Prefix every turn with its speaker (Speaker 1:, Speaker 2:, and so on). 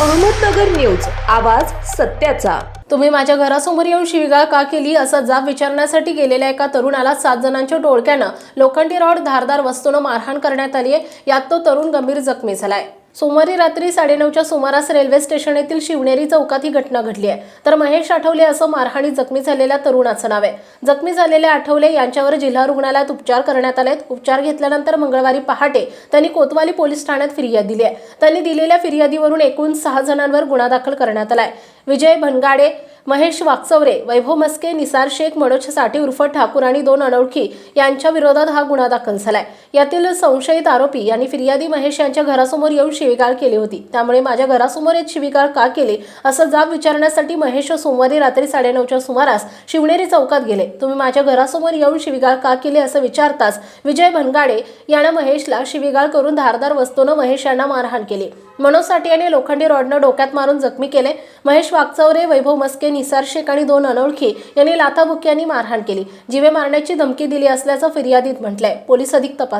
Speaker 1: Ahmednagar news आवाज सत्याचा.
Speaker 2: तुम्ही माझ्या घरासमोर येऊन शिवीगाळ का केली? असा जाब विचारण्यासाठी गेलेल्या एका तरुणाला सात जणांच्या टोळक्यानं लोखंडी रॉड धारदार वस्तूनं मारहाण करण्यात आली आहे यात तो तरुण गंभीर जखमी झालाय. सोमवारी रात्री साडेनऊच्या सुमारास रेल्वे स्टेशन येथील शिवनेरी चौकात ही घटना घडली आहे. तर महेश आठवले असं मारहाणी जखमी झालेल्या तरुणाचं नाव आहे. जखमी झालेले आठवले यांच्यावर जिल्हा रुग्णालयात उपचार करण्यात आले उपचार घेतल्यानंतर मंगळवारी पहाटे त्यांनी कोतवाली पोलीस ठाण्यात फिर्याद दिली आहे. त्यांनी दिलेल्या फिर्यादीवरून एकूण सहा जणांवर गुन्हा दाखल करण्यात आलाय. विजय भनगाडे महेश वाकचवरे वैभव मस्के निसार शेख मनोज साठे उर्फ ठाकूर आणि दोन अनोळखी यांच्या विरोधात हा गुन्हा दाखल झालाय. यातील संशयित आरोपी यांनी फिर्यादी महेश यांच्या घरासमोर येऊन शिवीगाळ केली होती. त्यामुळे माझ्या घरासमोर येत शिवीगाळ का केली? असं जाब विचारण्यासाठी महेश सोमवारी रात्री साडेनऊच्या सुमारास शिवनेरी चौकात गेले. तुम्ही माझ्या घरासमोर येऊन शिवीगाळ का केली असं विचारताच विजय भनगाडे यानं महेशला शिवीगाळ करून धारदार वस्तूनं महेश यांना मारहाण केली. मनोज साठे यांनी लोखंडी रॉडनं डोक्यात मारून जखमी केले. महेश वागचौरे वैभव मस्के निसार शेख आणि दोन अनोळखी यांनी लाथाबुक्यांनी मारहाण केली. जीवे मारण्याची धमकी दिली असल्याचं फिर्यादीत म्हटलंय. पोलीस अधिक तपास